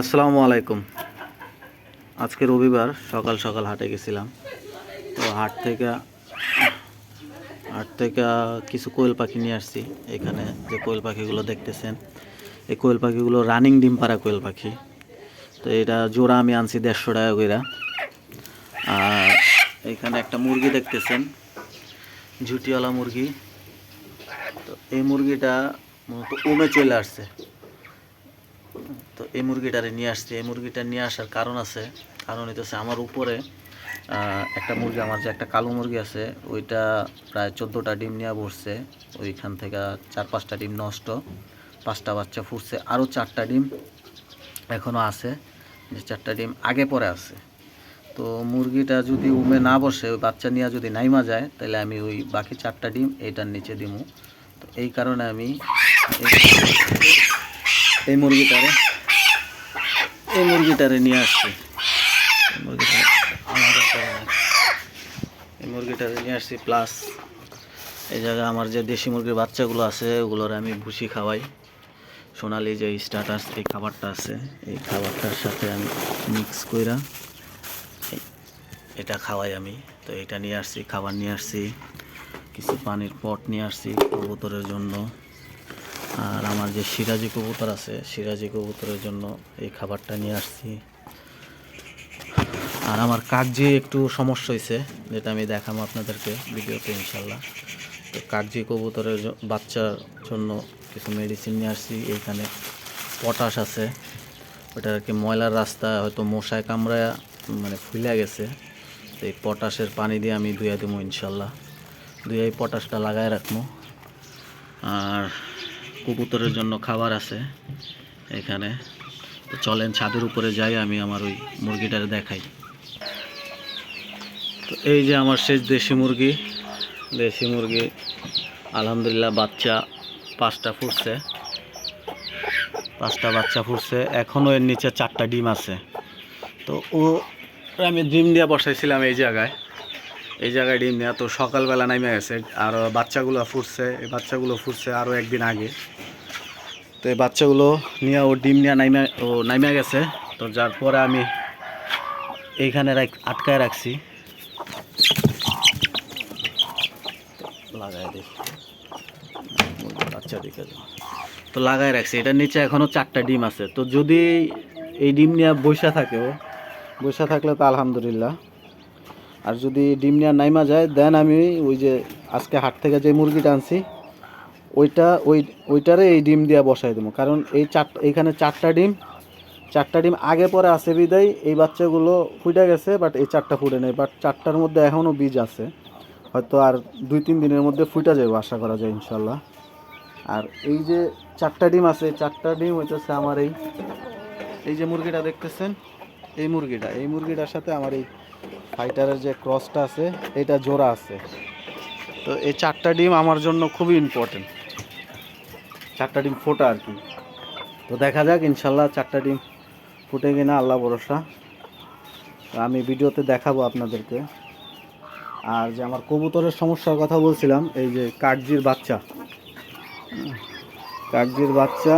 আসসালামু আলাইকুম। আজকে রবিবার, সকাল সকাল হাটে গেছিলাম। তো হাট থেকে হাট থেকে কিছু কোয়েল পাখি নিয়ে আসছি। এখানে যে কোয়েল পাখিগুলো দেখতেছেন, এই কোয়েল পাখিগুলো রানিং ডিম পাড়া কোয়েল পাখি। তো এটা জোড়া আমি আনছি দেড়শো টাকা করে আর এখানে একটা মুরগি দেখতেছেন, ঝুটিওয়ালা মুরগি। তো এই মুরগিটা মূলত ওমে চলে আসছে। তো এই মুরগিটারে নিয়ে আসছি। এই মুরগিটা নিয়ে আসার কারণ আছে, কারণ হইতেছে আমার উপরে একটা মুরগি, আমার যে একটা কালো মুরগি আছে, ওইটা প্রায় চোদ্দোটা ডিম নিয়ে বসছে। ওইখান থেকে চার পাঁচটা ডিম নষ্ট, পাঁচটা বাচ্চা ফুটছে, আরও চারটা ডিম এখনও আছে। যে চারটা ডিম আগে পরে আছে। তো মুরগিটা যদি উমে না বসে, ওই বাচ্চা নিয়ে যদি নাইমা যায়, তাহলে আমি ওই বাকি চারটা ডিম এইটার নিচে দিমু। তো এই কারণে আমি এই- মুরগিটারে। এই মুরগিটারে নিয়ে আসছি। মুরগিটা এই মুরগিটারে নিয়ে আসছি প্লাস এই জায়গায় আমার যে দেশি মুরগির বাচ্চাগুলো আছে, ওগুলোর আমি ভুসি খাওয়াই। সোনালি যে স্টার্টাস এই খাবারটা আছে, এই খাবারটার সাথে আমি মিক্স কইরা এটা খাওয়াই আমি। তো এটা নিয়ে আসছি, খাবার নিয়ে আসছি, কিছু পানির পট নিয়ে আসছি কবুতরের জন্য। আর আমার যে সিরাজি কবুতর আছে, সিরাজি কবুতরের জন্য এই খাবারটা নিয়ে আসছি। আর আমার কাগজি একটু সমস্যা হয়েছে যেটা আমি দেখাবো আপনাদেরকে ভিডিওতে ইনশাল্লাহ তো কাগজি কবুতরের বাচ্চার জন্য কিছু মেডিসিন নিয়ে আসছি, এইখানে পটাশ আছে। ওটা আর কি ময়লার রাস্তা হয়তো মশায় কামড়ায় মানে ফুলে গেছে। তো এই পটাশের পানি দিয়ে আমি ধুয়ে দেবো ইনশাল্লাহ ধুয়ে এই পটাশটা লাগায় রাখব আর কবুতরের জন্য খাবার আছে এখানে। চলেন ছাদের উপরে যাই, আমি আমার ওই মুরগিটারে দেখাই। তো এই যে আমার শেষ দেশি মুরগি। দেশি মুরগি, আলহামদুলিল্লাহ বাচ্চা পাঁচটা ফুটছে। পাঁচটা বাচ্চা ফুটছে। এখনও এর নিচে চারটা ডিম আছে। তো ও, আমি ডিম দিয়ে বসাইছিলাম এই জায়গায়। এই জায়গায় ডিম দেওয়া তো সকালবেলা নামে গেছে। আর বাচ্চাগুলো ফুটছে, এই বাচ্চাগুলো ফুটছে আরও একদিন আগে। তো এই বাচ্চাগুলো নিয়ে ও ডিম নিয়ে নাইমে, ও নাইমে গেছে। তো যার পরে আমি এইখানে আটকায় রাখছি। লাগাই দেখি। বাচ্চা দিকে তো লাগাই রাখছি। এটার নিচে এখনও চারটা ডিম আছে। তো যদি এই ডিম নিয়ে বসা থাকে বসা থাকলে তো আলহামদুলিল্লাহ। আর যদি ডিম নেওয়ার নাইমা যায়, দেন আমি ওই যে আজকে হাট থেকে যে মুরগিটা আনছি ওইটা, ওই, ওইটারে এই ডিম দিয়ে বসাই দেবো। কারণ এই চার, এইখানে চারটা ডিম চারটা ডিম আগে পরে আছে বিদায়, এই বাচ্চাগুলো ফুটে গেছে বাট এই চারটা ফুটে নেই। বাট চারটার মধ্যে এখনও বীজ আছে। হয়তো আর দুই, তিন দিনের মধ্যে ফুটে যাবে আশা করা যায়, ইনশাল্লাহ। আর এই যে চারটা ডিম আছে চারটা ডিম হইতেছে আমার এই এই যে মুরগিটা দেখতেছেন? এই মুরগিটা, এই মুরগিটার সাথে আমার এই ফাইটারের যে ক্রসটা আছে, এটা জোড়া আছে। তো এই চারটা ডিম আমার জন্য খুবই ইম্পর্টেন্ট চারটা ডিম ফোটা আর কি। তো দেখা যাক, ইনশাল্লাহ চারটা ডিম ফুটে কিনা, আল্লাহ ভরসা। আমি ভিডিওতে দেখাবো আপনাদেরকে। আর যে আমার কবুতরের সমস্যার কথা বলছিলাম, এই যে কাকজির বাচ্চা। কাকজির বাচ্চা,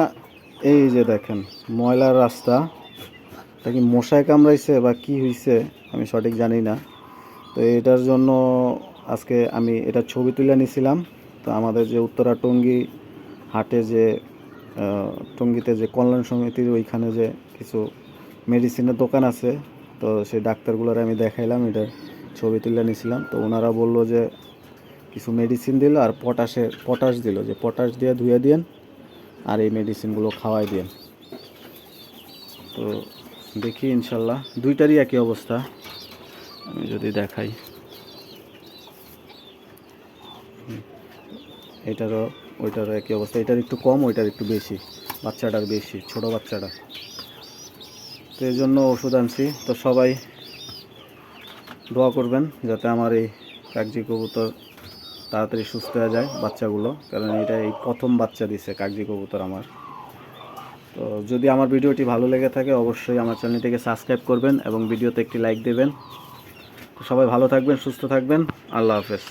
এই যে দেখেন, ময়লার রাস্তা। এটা কি মশায় কামড়াইছে বা কি হয়েছে আমি সঠিক জানি না। তো এটার জন্য আজকে আমি এটা ছবি তুলে নিয়েছিলাম তো আমাদের যে উত্তরা টঙ্গী হাটে যে টঙ্গিতে যে কল্যাণ সমিতির ওইখানে যে কিছু মেডিসিনের দোকান আছে, তো সেই ডাক্তারগুলোর আমি দেখাইলাম, এটার ছবি তুলে নিয়েছিলাম তো ওনারা বলল যে, কিছু মেডিসিন দিল আর পটাশে পটাশ দিল, যে পটাশ দিয়ে ধুয়ে দিয়েন আর এই মেডিসিনগুলো খাওয়াই দিয়েন। তো দেখি ইনশাল্লাহ, দুইটারই একই অবস্থা। আমি যদি দেখাই। এটারও ওইটারও একই অবস্থা। এটার একটু কম, ওইটার একটু বেশি। বাচ্চাটার বেশি, ছোট বাচ্চাটা। তো এই জন্য ওষুধ আনছি। তো সবাই দোয়া করবেন যাতে আমার এই কাগজি কবুতর তাড়াতাড়ি সুস্থ হয়ে যায় বাচ্চাগুলো। কারণ এটা এই প্রথম বাচ্চা দিছে কাগজি কবুতর আমার। তো যদি আমার ভিডিওটি ভালো লেগে থাকে, অবশ্যই আমার চ্যানেলটিকে সাবস্ক্রাইব করবেন এবং ভিডিওতে একটি লাইক দেবেন। সবাই ভালো থাকবেন, সুস্থ থাকবেন। আল্লাহ হাফেজ।